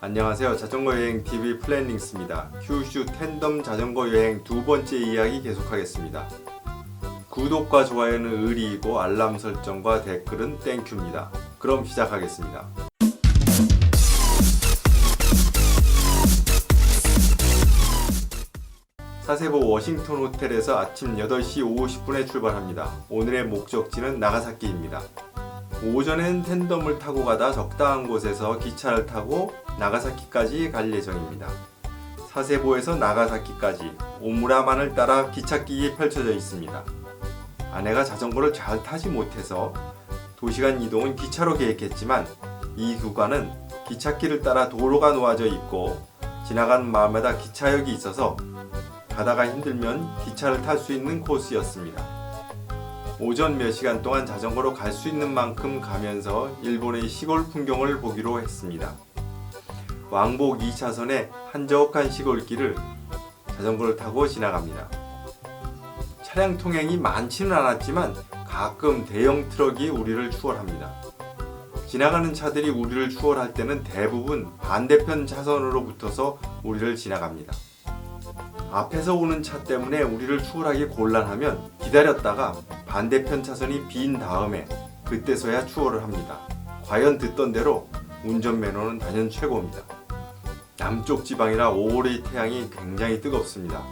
안녕하세요. 자전거 여행 TV 플래닝스입니다. 큐슈 텐덤 자전거 여행 두 번째 이야기 계속하겠습니다. 구독과 좋아요는 의리이고 알람 설정과 댓글은 땡큐입니다. 그럼 시작하겠습니다. 사세보 워싱턴 호텔에서 아침 8시 50분에 출발합니다. 오늘의 목적지는 나가사키입니다. 오전엔 텐덤을 타고 가다 적당한 곳에서 기차를 타고 나가사키까지 갈 예정입니다. 사세보에서 나가사키까지 오무라만을 따라 기찻길이 펼쳐져 있습니다. 아내가 자전거를 잘 타지 못해서 도시간 이동은 기차로 계획했지만 이 구간은 기찻길을 따라 도로가 놓아져 있고 지나가는 마을마다 기차역이 있어서 가다가 힘들면 기차를 탈 수 있는 코스였습니다. 오전 몇 시간 동안 자전거로 갈 수 있는 만큼 가면서 일본의 시골 풍경을 보기로 했습니다. 왕복 2차선의 한적한 시골길을 자전거를 타고 지나갑니다. 차량 통행이 많지는 않았지만 가끔 대형 트럭이 우리를 추월합니다. 지나가는 차들이 우리를 추월할 때는 대부분 반대편 차선으로 붙어서 우리를 지나갑니다. 앞에서 오는 차 때문에 우리를 추월하기 곤란하면 기다렸다가 반대편 차선이 빈 다음에 그때서야 추월을 합니다. 과연 듣던 대로 운전면허는 단연 최고입니다. 남쪽 지방이라 오월의 태양이 굉장히 뜨겁습니다.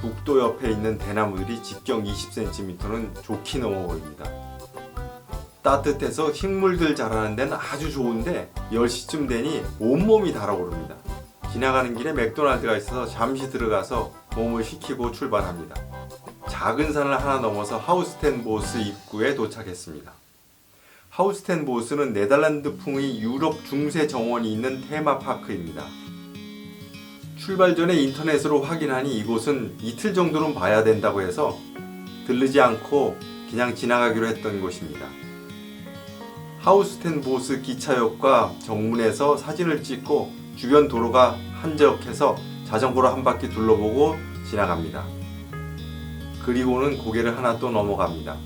국도 옆에 있는 대나무들이 직경 20cm는 좋게 넘어 보입니다. 따뜻해서 식물들 자라는 데는 아주 좋은데 10시쯤 되니 온몸이 달아오릅니다. 지나가는 길에 맥도날드가 있어서 잠시 들어가서 몸을 식히고 출발합니다. 작은 산을 하나 넘어서 하우스텐 보스 입구에 도착했습니다. 하우스텐 보스는 네덜란드풍의 유럽 중세 정원이 있는 테마파크입니다. 출발 전에 인터넷으로 확인하니 이곳은 이틀 정도는 봐야 된다고 해서 들르지 않고 그냥 지나가기로 했던 곳입니다. 하우스텐 보스 기차역과 정문에서 사진을 찍고 주변 도로가 한적해서 자전거로 한 바퀴 둘러보고 지나갑니다. 그리고는 고개를 하나 또 넘어갑니다.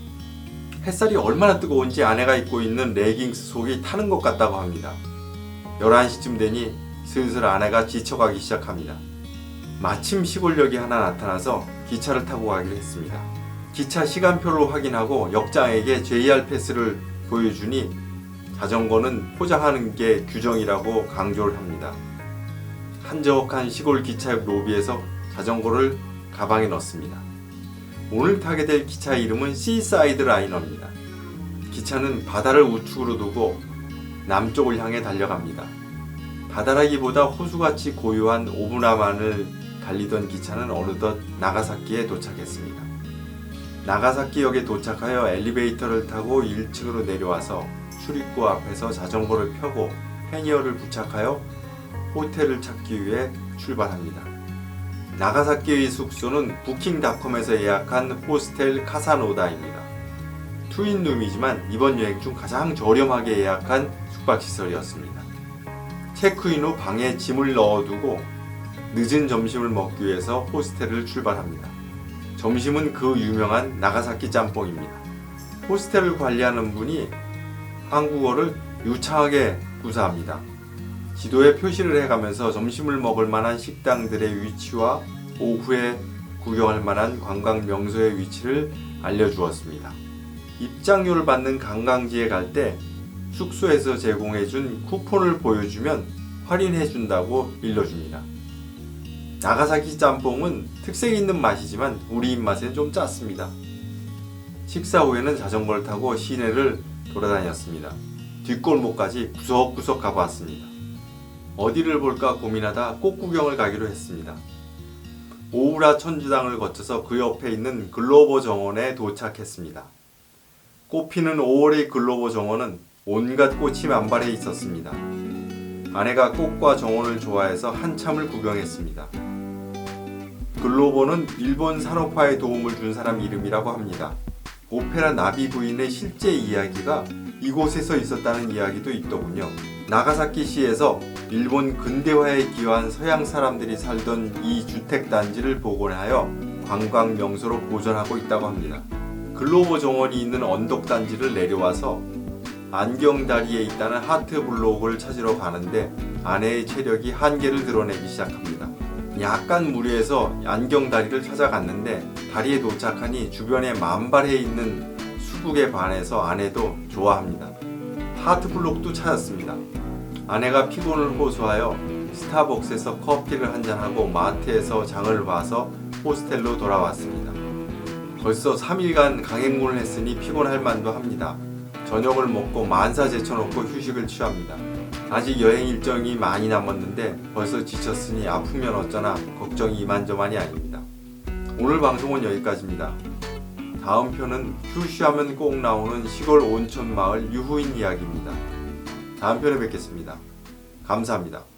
햇살이 얼마나 뜨거운지 아내가 입고 있는 레깅스 속이 타는 것 같다고 합니다. 11시쯤 되니 슬슬 아내가 지쳐가기 시작합니다. 마침 시골역이 하나 나타나서 기차를 타고 가기로 했습니다. 기차 시간표를 확인하고 역장에게 JR 패스를 보여주니 자전거는 포장하는 게 규정이라고 강조를 합니다. 한적한 시골 기차역 로비에서 자전거를 가방에 넣습니다. 오늘 타게 될 기차 이름은 시사이드 라이너입니다. 기차는 바다를 우측으로 두고 남쪽을 향해 달려갑니다. 바다라기보다 호수같이 고요한 오브라만을 달리던 기차는 어느덧 나가사키에 도착했습니다. 나가사키역에 도착하여 엘리베이터를 타고 1층으로 내려와서 출입구 앞에서 자전거를 펴고 패니어를 부착하여 호텔을 찾기 위해 출발합니다. 나가사키의 숙소는 부킹닷컴에서 예약한 호스텔 카사노다입니다. 투인룸이지만 이번 여행 중 가장 저렴하게 예약한 숙박시설이었습니다. 체크인 후 방에 짐을 넣어두고 늦은 점심을 먹기 위해서 호스텔을 출발합니다. 점심은 그 유명한 나가사키 짬뽕입니다. 호스텔을 관리하는 분이 한국어를 유창하게 구사합니다. 지도에 표시를 해가면서 점심을 먹을 만한 식당들의 위치와 오후에 구경할 만한 관광 명소의 위치를 알려주었습니다. 입장료를 받는 관광지에 갈 때 숙소에서 제공해준 쿠폰을 보여주면 할인해준다고 일러줍니다. 나가사키 짬뽕은 특색 있는 맛이지만 우리 입맛에 좀 짰습니다. 식사 후에는 자전거를 타고 시내를 돌아다녔습니다. 뒷골목까지 구석구석 가보았습니다. 어디를 볼까 고민하다 꽃 구경을 가기로 했습니다. 오우라 천주당을 거쳐서 그 옆에 있는 글로버 정원에 도착했습니다. 꽃피는 5월의 글로버 정원은 온갖 꽃이 만발해 있었습니다. 아내가 꽃과 정원을 좋아해서 한참을 구경했습니다. 글로버는 일본 산업화에 도움을 준 사람 이름이라고 합니다. 오페라 나비 부인의 실제 이야기가 이곳에서 있었다는 이야기도 있더군요. 나가사키시에서 일본 근대화에 기여한 서양 사람들이 살던 이 주택 단지를 복원하여 관광 명소로 보존하고 있다고 합니다. 글로버 정원이 있는 언덕 단지를 내려와서 안경다리에 있다는 하트 블록을 찾으러 가는데 아내의 체력이 한계를 드러내기 시작합니다. 약간 무리해서 안경다리를 찾아갔는데 다리에 도착하니 주변에 만발해 있는 수국에 반해서 아내도 좋아합니다. 하트 블록도 찾았습니다. 아내가 피곤을 호소하여 스타벅스에서 커피를 한잔하고 마트에서 장을 봐서 호스텔로 돌아왔습니다. 벌써 3일간 강행군을 했으니 피곤할 만도 합니다. 저녁을 먹고 만사 제쳐놓고 휴식을 취합니다. 아직 여행 일정이 많이 남았는데 벌써 지쳤으니 아프면 어쩌나 걱정이 이만저만이 아닙니다. 오늘 방송은 여기까지입니다. 다음 편은 휴시하면 꼭 나오는 시골 온천 마을 유후인 이야기입니다. 다음 편에 뵙겠습니다. 감사합니다.